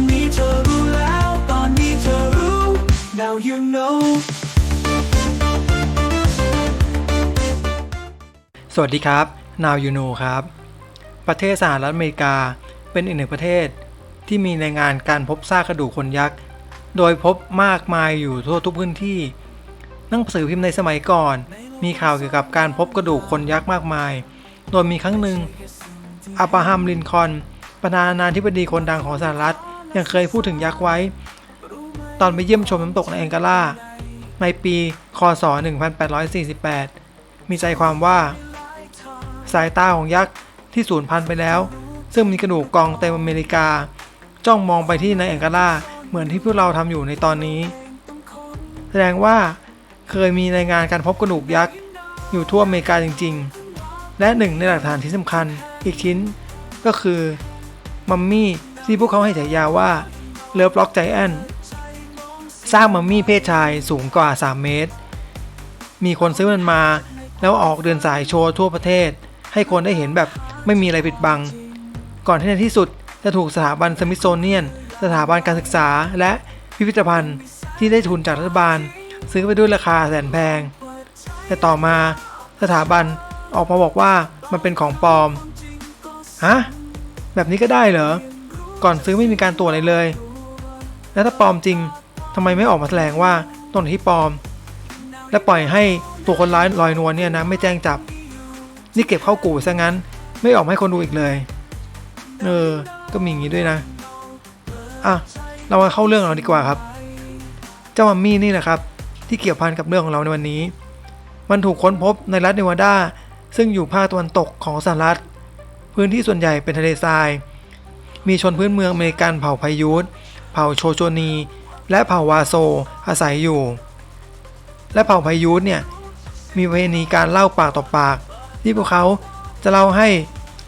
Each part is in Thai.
อนนี้เธอรู้แล้ว ตอนนี้เธอรู้ now you know สวัสดีครับ Now You Know ครับ ประเทศสหรัฐอเมริกาเป็นอีกหนึ่งประเทศที่มีรายงานการพบซากกระดูกคนยักษ์ โดยพบมากมายอยู่ทั่วทุกพื้นที่ หนังสือพิมพ์ในสมัยก่อน มีข่าวเกี่ยวกับการพบกระดูกคนยักษ์มากมาย โดยมีครั้งหนึ่งอับราฮัมลินคอนประธานาธิบดีคนดังของสหรัฐ ยังเคยพูดถึงยักษ์ไว้ ตอนไปเยี่ยมชมน้ำตกในแองการาในปีคศ 1848 มีใจความว่า สายตาของยักษ์ที่สูญพันธุ์ไปแล้ว ซึ่งมีกระดูกกองเต็มอเมริกา จ้องมองไปที่ในแองการาเหมือนที่พวกเราทำอยู่ในตอนนี้ แสดงว่าเคยมีรายงานการพบกระดูกยักษ์อยู่ทั่วอเมริกาจริง ๆ และหนึ่งในหลักฐานที่สำคัญอีกชิ้นก็คือ มัมมี่ ที่พวกเขาให้ฉายาว่าเลิฟล็อกใจแอนสร้างมัมมี่เพศชายสูงกว่า 3 เมตร มีคนซื้อมันมา แล้วออกเดินสายโชว์ทั่วประเทศ ให้คนได้เห็นแบบไม่มีอะไรปิดบัง ก่อนที่ในที่สุดจะถูกสถาบันสมิธโซเนียน สถาบันการศึกษาและพิพิธภัณฑ์ที่ได้ทุนจากรัฐบาล ซื้อไปด้วยราคาแสนแพง แต่ต่อมาสถาบันออกมาบอกว่ามันเป็นของปลอม ฮะ แบบนี้ก็ได้เหรอ ก่อนซื้อไม่มีการตรวจอะไรเลย แล้วถ้าปลอมจริงทำไมไม่ออกมาแถลงว่าต้นที่ปลอม และปล่อยให้ตัวคนร้ายลอยนวลเนี่ยนะไม่แจ้งจับ นี่เก็บเข้ากูซะงั้น ไม่ออกมาให้คนดูอีกเลย เออ ก็มีอย่างนี้ด้วยนะ อะ เรามาเข้าเรื่องเราดีกว่าครับ เจ้ามัมมี่นี่แหละครับ ที่เกี่ยวพันกับเรื่องของเราในวันนี้ มันถูกค้นพบในรัฐเนวาดาซึ่งอยู่ภาคตะวันตกของสหรัฐ พื้นที่ส่วนใหญ่เป็นทะเลทราย มีชนพื้นเมืองอเมริกันเผ่าพายุทเผ่าโชโชนี และเผ่าวาโซอาศัยอยู่ และเผ่าพายุทเนี่ยมีประเพณีการเล่าปากต่อปาก ที่พวกเขาจะเล่าให้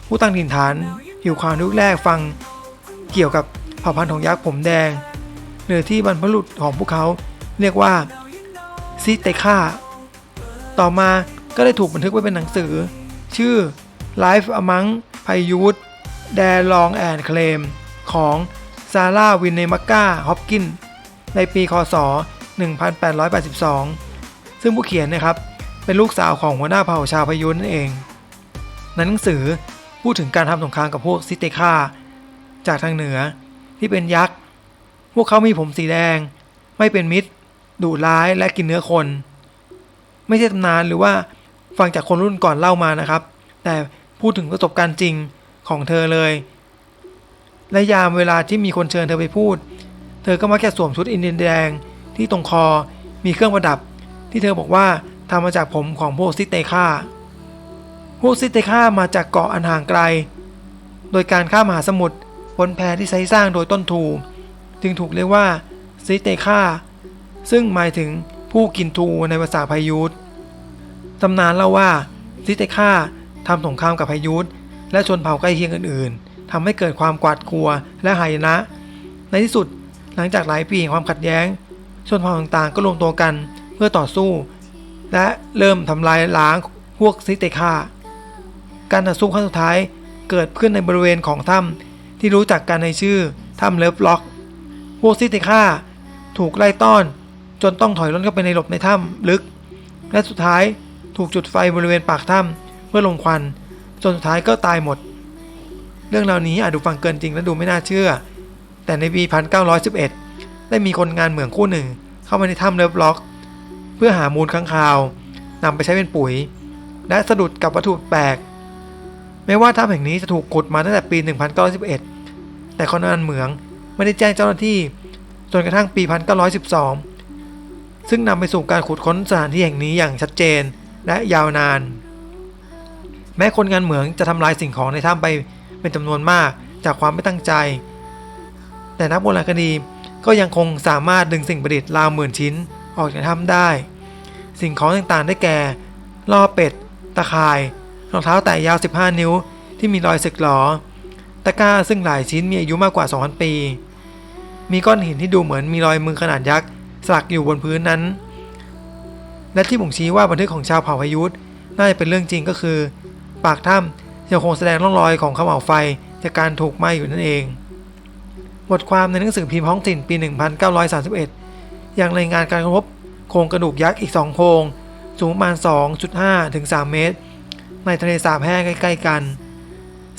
ผู้ตั้งถิ่นฐานอยู่ความยุคแรกฟังเกี่ยวกับเผ่าพันธุ์ของยักษ์ผมแดง หรือที่บรรพบุรุษของพวกเขาเรียกว่าซิเตค่าต่อมาก็ได้ถูกบันทึกไว้เป็นหนังสือ ชื่อ Life Among Paiute Dare Long and Claim ของซาร่าวินเนมักกาฮอปกิน ในปีคศ 1882 ซึ่งผู้เขียนนะครับเป็นลูกสาวของหัวหน้าเผ่าชาวพยุนั่นเองในหนังสือพูดถึงการทำสงครามกับพวกซิเตคาจากทางเหนือที่เป็นยักษ์ พวกเขามีผมสีแดง ไม่เป็นมิตรดุร้ายและกินเนื้อคน ไม่ใช่ตำนานหรือว่าฟังจากคนรุ่นก่อนเล่ามานะครับ แต่พูดถึงประสบการณ์จริง ของเธอเลย และยามเวลาที่มีคนเชิญเธอไปพูด เธอก็มักจะสวมชุดอินเดียนแดงที่ตรงคอมีเครื่องประดับ ที่เธอบอกว่าทำมาจากผมของพวกซิเตคาพวกซิเตคามาจากเกาะอันห่างไกล โดยการข้ามมหาสมุทรบนแพที่ใช้สร้างโดยต้นทูจึงถูกเรียกว่าซิเตคาซึ่งหมายถึงผู้กินทูในภาษาพายุทตำนานเล่าว่าซิเตคาทำสงครามกับพายุท และชนเผ่าใกล้เคียงอื่นๆทำให้เกิดความกวาดกลัวและหายนะ ในที่สุดหลังจากหลายปีแห่งความขัดแย้ง ชนเผ่าต่างๆ ก็รวมตัวกันเพื่อต่อสู้ และเริ่มทำลายล้างพวกซิเตคาการต่อสู้ครั้งสุดท้ายเกิดขึ้นในบริเวณของถ้ำที่รู้จักกันในชื่อถ้ำเลิฟล็อก พวกซิเตคาถูกไล่ต้อน จนต้องถอยร่นเข้าไปในหลบในถ้ำลึก และสุดท้ายถูกจุดไฟบริเวณปากถ้ำเพื่อลงควัน จนสุดท้ายก็ตายหมด เรื่องราวนี้อาจดูฟังเกินจริงและดูไม่น่าเชื่อ แต่ในปี1911 ได้มีคนงานเหมืองคู่หนึ่ง เข้ามาในถ้ำเลิฟล็อก เพื่อหามูลค้างคาวนำไปใช้เป็นปุ๋ย และสะดุดกับวัตถุแปลกแม้ว่าถ้ำแห่งนี้จะถูกขุดมาตั้งแต่ปี 1911 แต่คนงานเหมืองไม่ได้แจ้งเจ้าหน้าที่จนกระทั่งปี 1912 ซึ่งนำไปสู่การขุดค้นสถานที่แห่งนี้อย่างชัดเจนและยาวนาน แม้คนงานเหมืองจะทำลายสิ่งของในถ้ำไปเป็นจำนวนมากจากความไม่ตั้งใจ แต่นักโบราณคดีก็ยังคงสามารถดึงสิ่งประดิษฐ์ราวหมื่นชิ้นออกจากถ้ำได้ สิ่งของต่างๆได้แก่ล่อเป็ด ตะข่าย รองเท้าแตะยาว 15 นิ้ว ที่มีรอยสึกหรอตะกร้าซึ่งหลายชิ้นมีอายุมากกว่า 2,000 ปี มีก้อนหินที่ดูเหมือนมีรอยมือขนาดยักษ์สลักอยู่บนพื้นนั้น และที่บ่งชี้ว่าบันทึกของชาวเผ่าพายุทน่าจะเป็นเรื่องจริงก็คือ ปากถ้ำยังคงแสดงร่องรอยของขม่าวไฟจากการถูกไหม้อยู่นั่นเอง บทความในหนังสือพิมพ์ท้องถิ่นปี 1931 ยังรายงานการพบโครงกระดูกยักษ์อีก 2 โครงสูงประมาณ 2.5 ถึง 3 เมตร ในทะเลสาบแห้งใกล้ๆกัน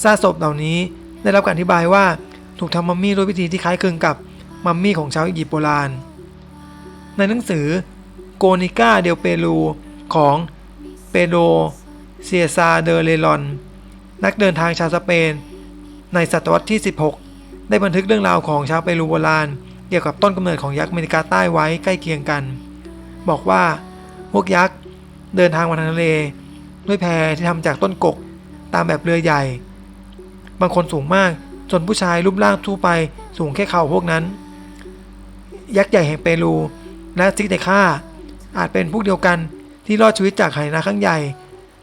ซากศพเหล่านี้ได้รับการอธิบายว่าถูกทำมัมมี่ด้วยวิธีที่คล้ายคลึงกับมัมมี่ของชาวอียิปต์โบราณ ในหนังสือโกนิก้าเดลเปรูของเปโด เซียซาเดเรลอน นักเดินทางชาวสเปน ในศตวรรษที่ 16 ได้บันทึกเรื่องราวของชาวเปรูโบราณ เกี่ยวกับต้นกำเนิดของยักษ์เมริกาใต้ไว้ใกล้เคียงกัน บอกว่าพวกยักษ์เดินทางมาทางทะเล ด้วยแพที่ทำจากต้นกกตามแบบเรือใหญ่ บางคนสูงมากจนผู้ชายรูปร่างทั่วไปสูงแค่เข่าพวกนั้น ยักษ์ใหญ่แห่งเปรูและซิกเตค่าอาจเป็นพวกเดียวกันที่รอดชีวิตจากไหนาครั้งใหญ่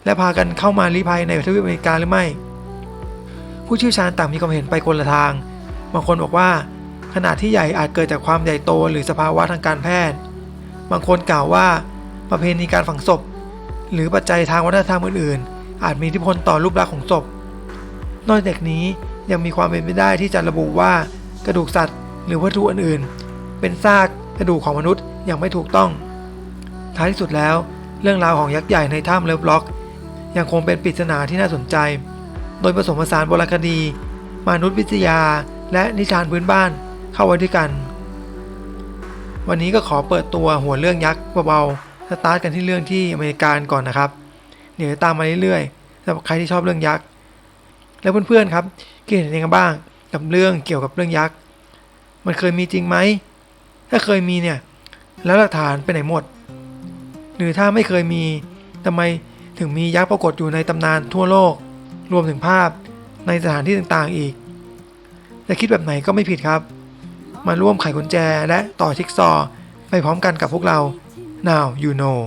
และพากันเข้ามาลี้ภัยในทวีปอเมริกาหรือไม่ ผู้เชี่ยวชาญต่างมีความเห็นไปคนละทาง บางคนบอกว่า ขนาดที่ใหญ่อาจเกิดจากความใหญ่โตหรือสภาวะทางการแพทย์ บางคนกล่าวว่าประเพณีการฝังศพ หรือปัจจัยทางวัฒนธรรมอื่น ๆ อาจมีอิทธิพลต่อรูปลักษณ์ของศพ นอกจากนี้ยังมีความเป็นไปได้ที่จะระบุว่ากระดูกสัตว์ หรือวัตถุอื่น ๆ เป็นซากกระดูกของมนุษย์อย่างไม่ถูกต้อง ท้ายที่สุดแล้ว เรื่องราวของยักษ์ใหญ่ในถ้ำเลิฟล็อก ยังคงเป็นปริศนาที่น่าสนใจ โดยผสมผสานโบราณคดี มนุษยวิทยา และนิทานพื้นบ้านเข้าไว้ด้วยกัน วันนี้ก็ขอเปิดตัวหัวเรื่องยักษ์เบาๆสตาร์ทกันที่เรื่องที่อเมริกาก่อนนะครับ เดี๋ยวตามมาเรื่อยๆสำหรับใครที่ชอบเรื่องยักษ์ แล้วเพื่อนๆครับคิดเห็นยังไงบ้างกับเรื่องเกี่ยวกับเรื่องยักษ์ มันเคยมีจริงไหม ถ้าเคยมีเนี่ย แล้วหลักฐานไปไหนหมด หรือถ้าไม่เคยมีทำไม ถึงมียักษ์ปรากฏอยู่ในตำนานทั่วโลก รวมถึงภาพในสถานที่ต่างๆอีกแต่คิดแบบไหนก็ไม่ผิดครับ มาร่วมไขกุญแจและต่อชิกซอว์ไปพร้อมกันกับพวกเรา now you know